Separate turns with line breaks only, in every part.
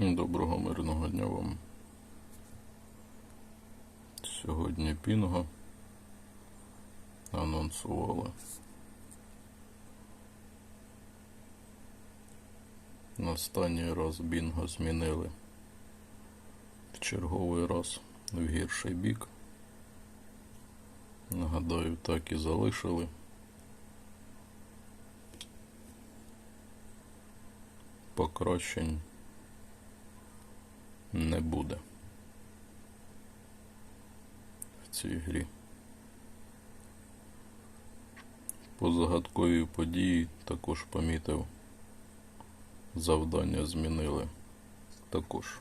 Доброго мирного дня вам. Сьогодні Пінго анонсували. На останній раз Бінго змінили в черговий раз в гірший бік. Нагадаю, так і залишили. Покращень не буде в цій грі. По загадковій події також помітив. Завдання змінили також.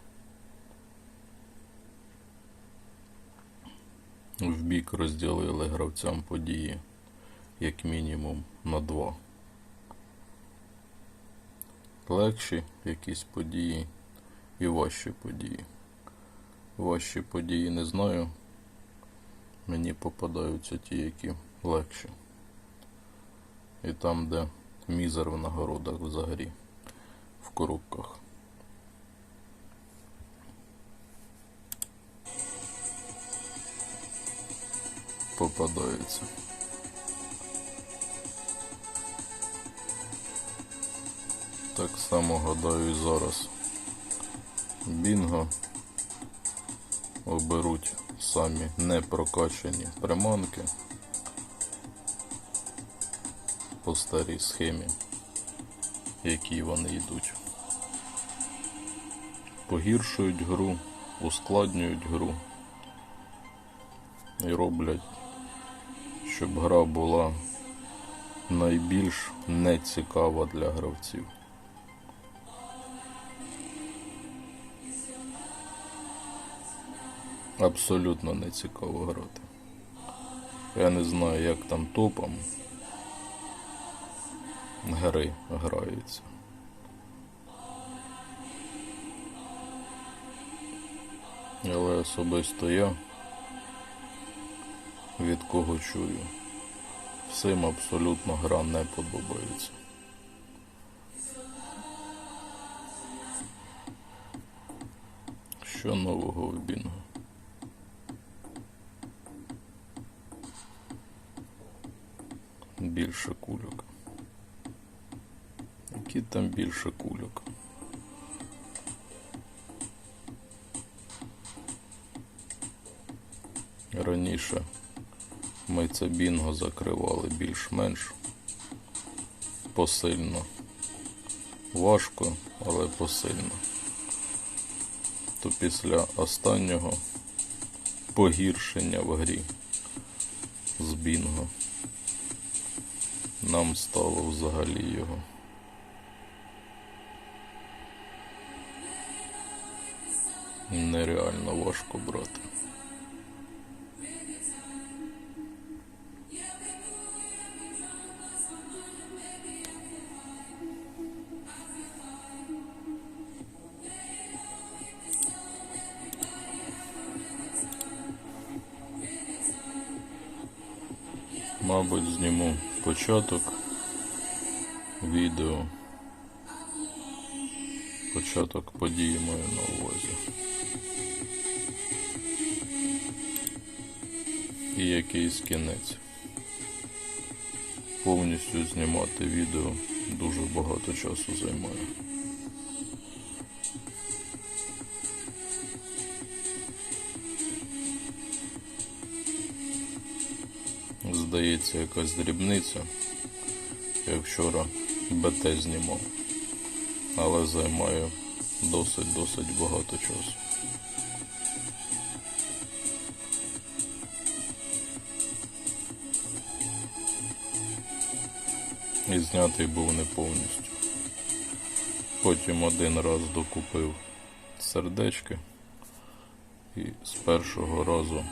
В бік розділили гравцям події як мінімум на два. Легші якісь події і важчі події. Важчі події не знаю. Мені попадаються ті, які легші. І там, де мізер в нагородах взагалі, в коробках. Попадається. Так само гадаю і зараз. Бінго оберуть самі непрокачані приманки по старій схемі, які вони йдуть. Погіршують гру, ускладнюють гру і роблять, щоб гра була найбільш нецікава для гравців. Абсолютно не цікаво грати. Я не знаю, як там топом гри граються. Але особисто я від кого чую. Всім абсолютно гра не подобається. Що нового в Бінго? Більше кульок. Які там більше кульок? Раніше ми це бінго закривали більш-менш посильно. Важко, але посильно. То після останнього погіршення в грі з бінго нам стало взагалі його. Нереально важко брати. Початок відео. Початок події маю на увазі. І якийсь кінець. Повністю знімати відео дуже багато часу займає. Здається, якась дрібниця. Я вчора БТ знімав, але займає досить-досить багато часу. І знятий був не повністю. Потім один раз докупив сердечки і з першого разу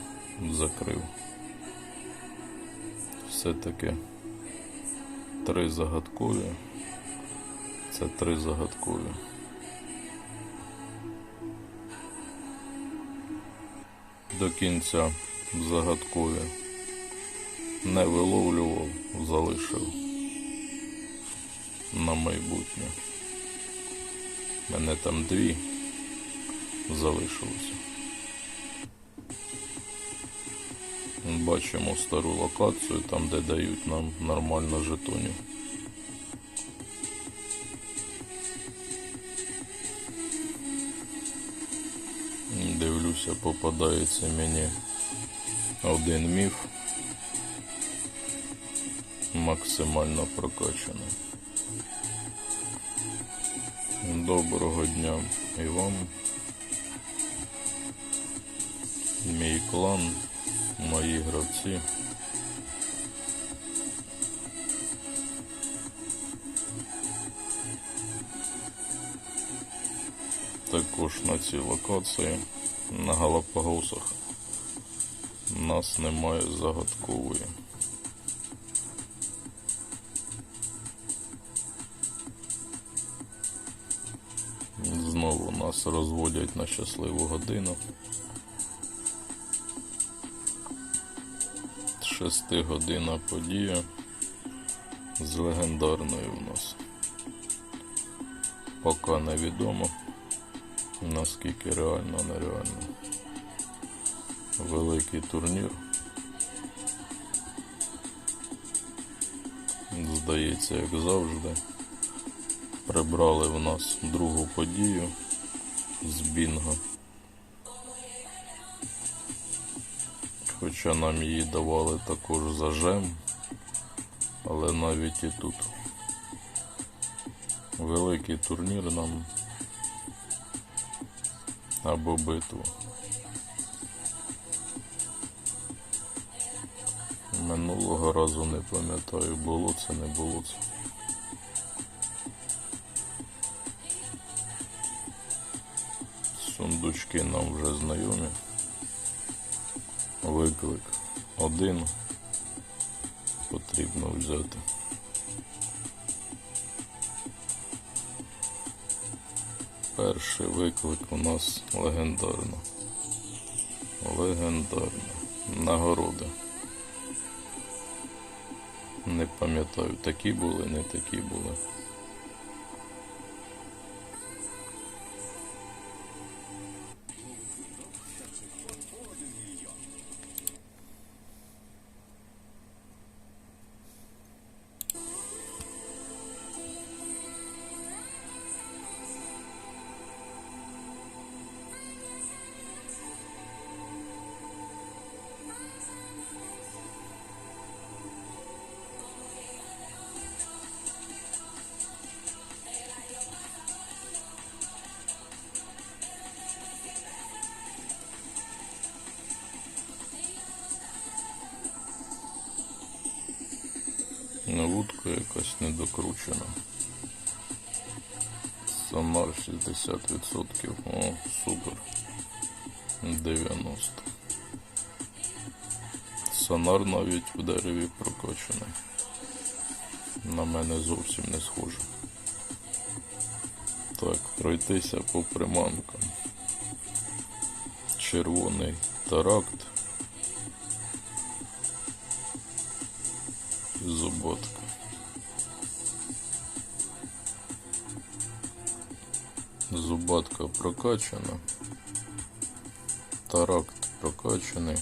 закрив. Все-таки три загадкові. Це три загадкові. До кінця загадкові не виловлював, залишив на майбутнє. Мене там дві залишилося. Бачимо стару локацію, там де дають нам нормально жетонів. Дивлюся, попадається мені один міф максимально прокачаний. Доброго дня і вам. Мій клан, мої гравці. Також на цій локації на Галапагосах нас немає загадкової. Знову нас розводять на щасливу годину. Шестигодинна подія з легендарною у нас. Поки невідомо, наскільки реально нереально. Великий турнір. Здається, як завжди. Прибрали в нас другу подію з Бінго. Хоча нам її давали також за жем, але навіть і тут великий турнір нам або битву. Минулого разу не пам'ятаю, було це, не було це. Сундучки нам вже знайомі. Виклик один потрібно взяти. Перший виклик у нас легендарно. Легендарно. Нагороди. Не пам'ятаю, такі були, не такі були. Навудка якась недокручена. Сонар 60%. О, супер. 90. Сонар навіть в дереві прокачаний. На мене зовсім не схоже. Так, пройтися по приманкам. Червоний таракт. Зуботка. Зубатка прокачана. Таракт прокачаний.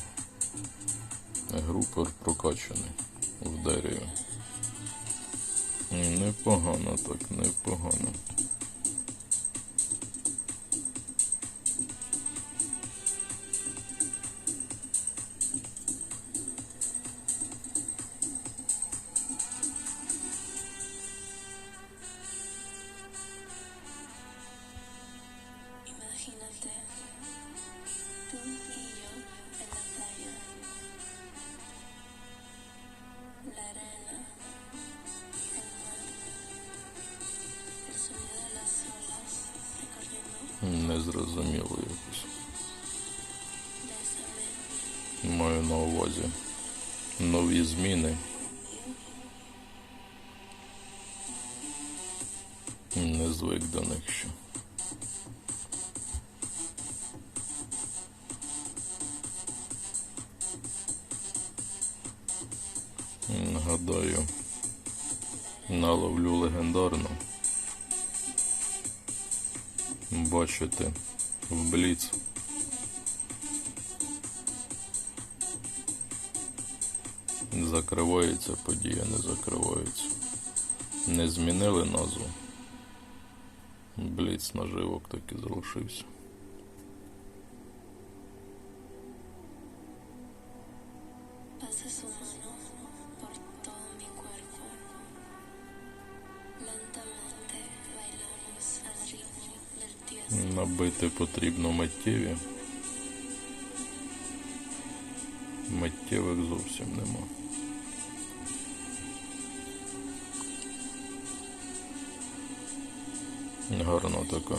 Групер прокачаний в дереві. Непогано так, непогано. Незрозуміло якось. Маю на увазі нові зміни. Не звик до них ще. Наловлю легендарно. В бліц. Закривається подія, не закривається. Не змінили назву. Бліц наживок так і залишився.
Pasa su
Набити потрібно миттєві. Миттєвих зовсім нема. Гарна така.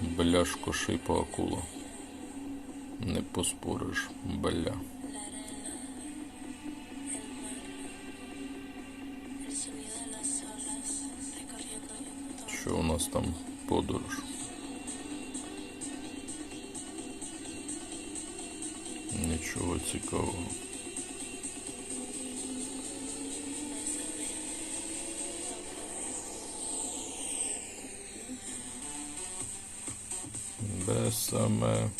Бляшко шипа акула. Не поспориш, бля. Що у нас там подорож? Нічого цікавого. Бесаме.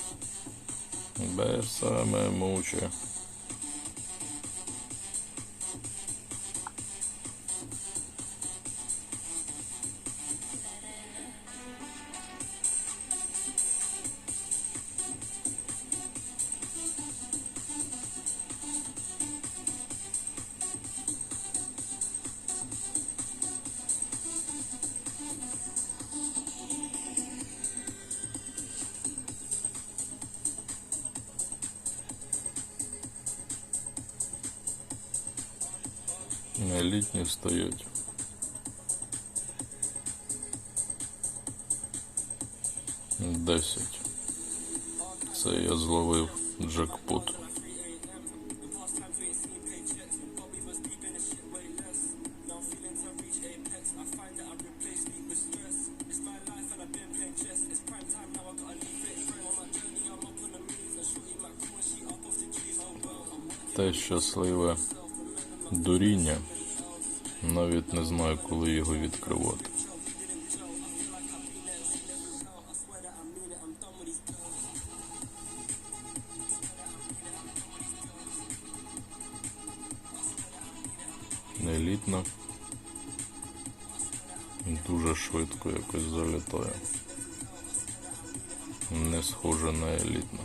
Бесаме муче. Літні стоять. Десять. Це я зловив джекпот. Те щасливе дуріння. Навіть не знаю, коли його відкривати. Елітна. Дуже швидко якось залітає. Не схоже на елітну.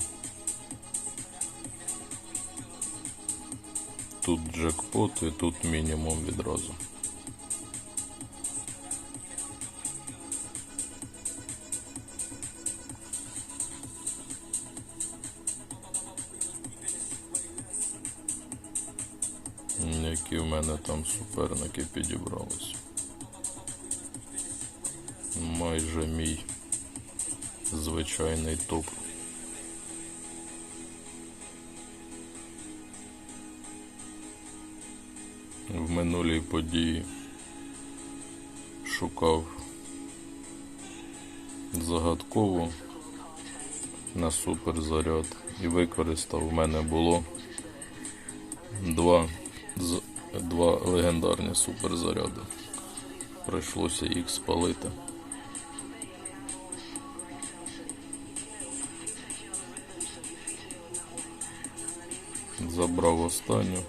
Тут джекпот і тут мінімум відразу. Суперники підібрались. Майже мій звичайний топ. в минулій події шукав загадкову на суперзаряд і використав. У мене було два, з- два легендарні суперзаряди. Прийшлося їх спалити. Забрав останню.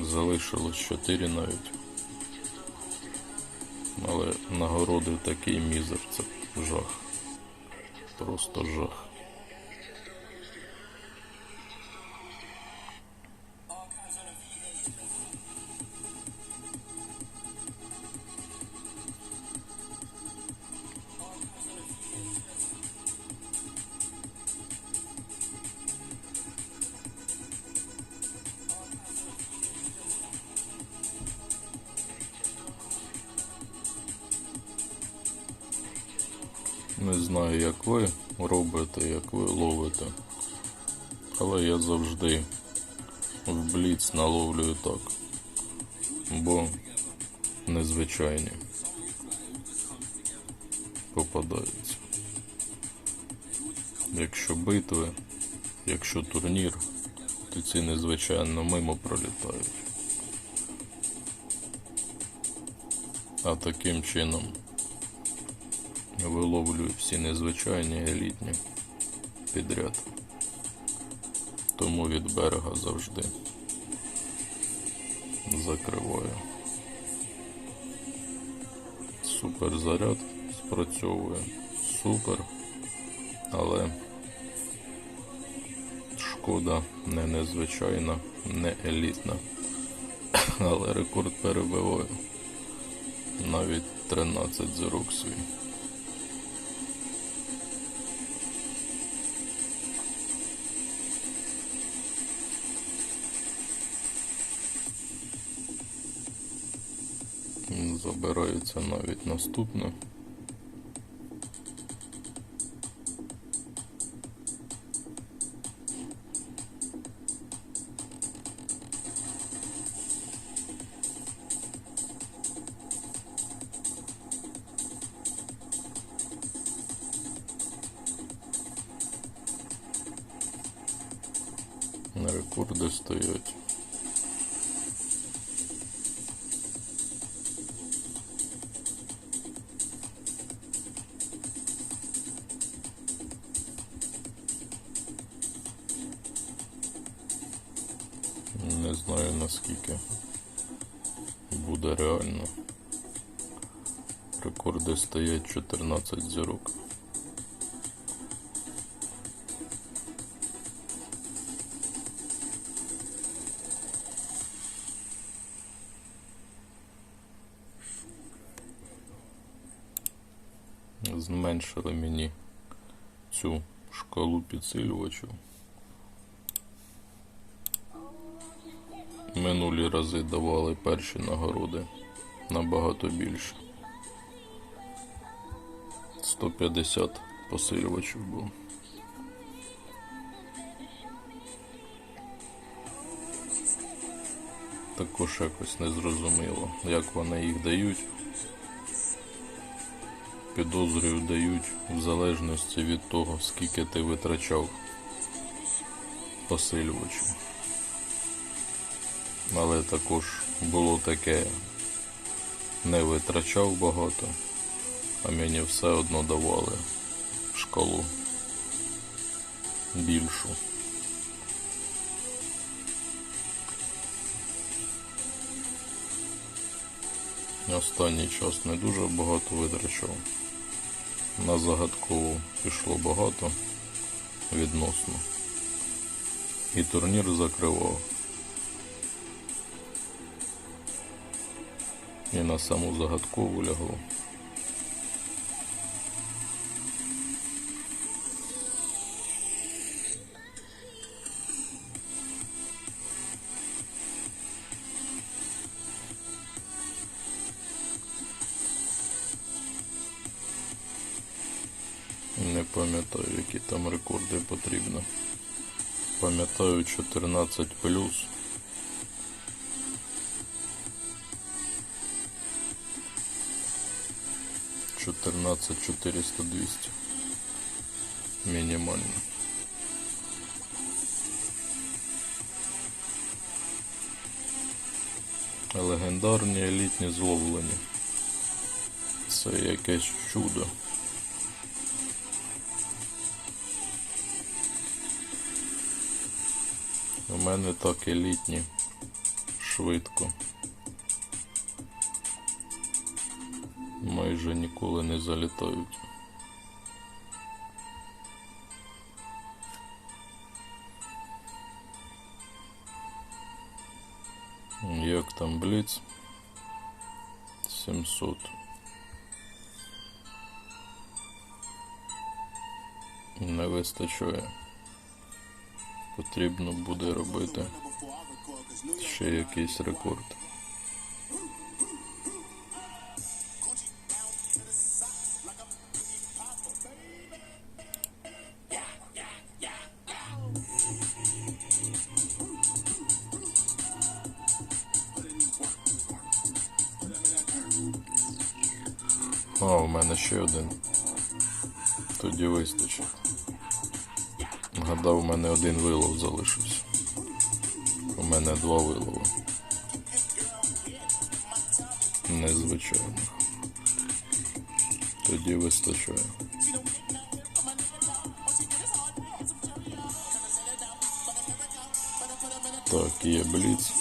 Залишилось 4 навіть. Але нагороди такий мізер, це жах. Просто жах. Знаю, як ви робите, як ви ловите. Але я завжди в бліц наловлюю так. Бо незвичайні попадаються. Якщо битви, якщо турнір, то ці незвичайно мимо пролітають. А таким чином виловлюю всі незвичайні елітні підряд. Тому від берега завжди закриваю. Супер заряд спрацьовує. Супер. Але шкода не незвичайна, не елітна. Але рекорд перебиваю. Навіть 13 зірок свій. М, Забирається навіть наступне. Рекорди стоять 14 зірок. Зменшили мені цю шкалу підсилювачів. Минулі рази давали перші нагороди набагато більше. 150 посилювачів було. Також якось незрозуміло, як вони їх дають. Підозрюю дають в залежності від того, скільки ти витрачав посилювачів. Але також було таке, не витрачав багато, а мені все одно давали шкалу більшу. Останній час не дуже багато витрачав. На загадкову пішло багато відносно. І турнір закривав. І на саму загадкову лягло. Пам'ятаю, які там рекорди потрібно. Пам'ятаю 14 плюс. Чотирнадцять чотириста двісті. Мінімально. Легендарні елітні зловлені. Це якесь чудо. У мене так елітні. Швидко. Майже ніколи не залітають. Як там бліц? 700. Не вистачає. Потрібно буде робити ще якийсь рекорд. А, у мене ще один. Тоді вистачить. Гадав, у мене один вилов залишився. У мене два вилови. Незвичайно. Тоді вистачає. Так, є бліц.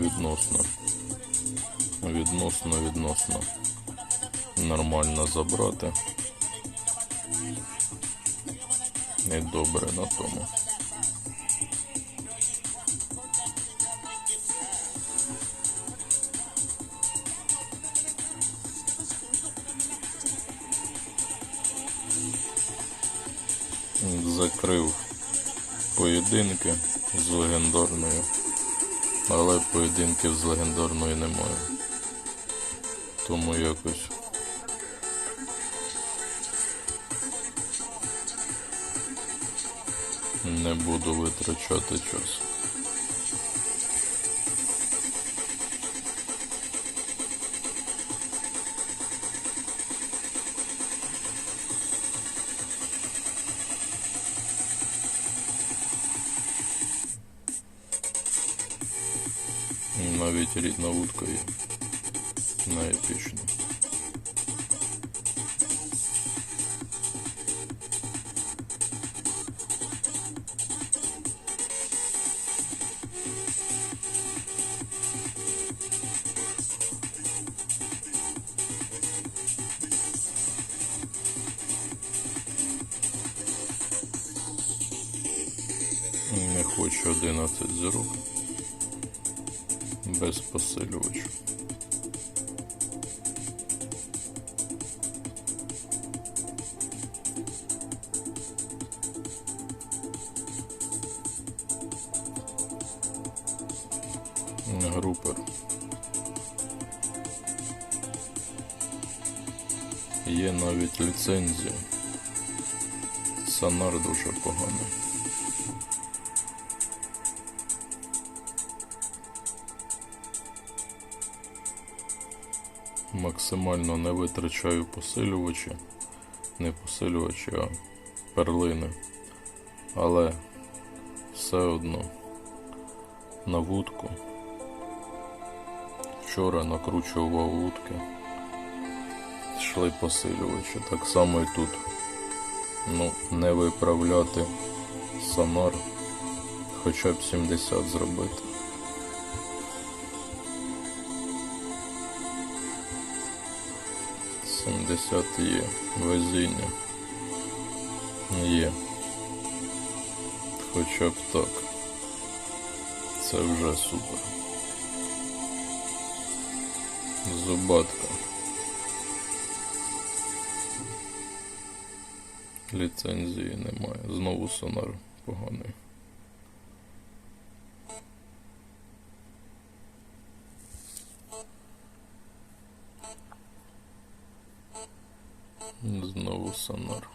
Відносно. Відносно, відносно. Нормально забрати. І добре на тому. Закрив поєдинки з легендарною, але поєдинків з легендарною немає. Тому якось не буду витрачати час. Навіть рідна вудка є. На епічну. Не хочу 11 зірок. Без посилювача. Групер. Є навіть ліцензія. Сонар дуже поганий. Максимально не витрачаю посилювачі, не посилювачі, а перлини. Але все одно на вудку. Вчора накручував вудки. Йшли посилювачі. Так само і тут. Ну, не виправляти сонар, хоча б 70 зробити. Сімдесят є. Везіння. Є. Хоча б так. Це вже супер. Зубатка. Ліцензії немає. Знову сонар поганий. Знову сонар.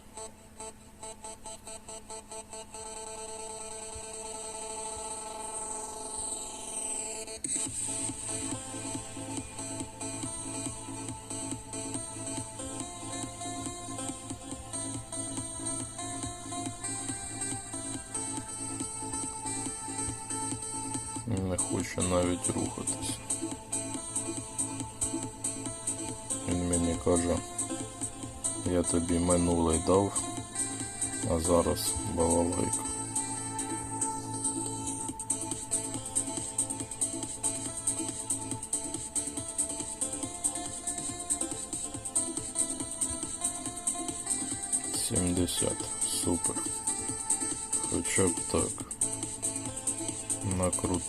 Не хоче навіть рухатись. Він мені каже, я тобі минулий дав, а зараз балалайка.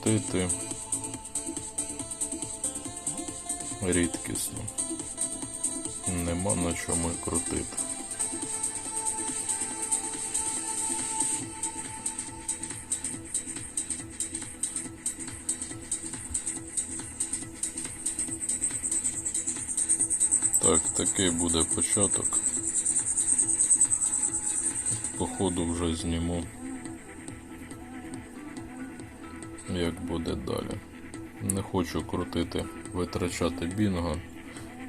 Накрутити. Рідкісно. Нема на чому крутити. Так, такий буде початок. Походу вже зніму. як буде далі. Не хочу крутити, витрачати бінго,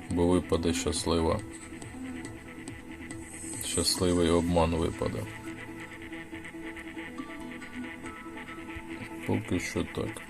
бо випаде щаслива. Щасливий обман випаде. Поки що так.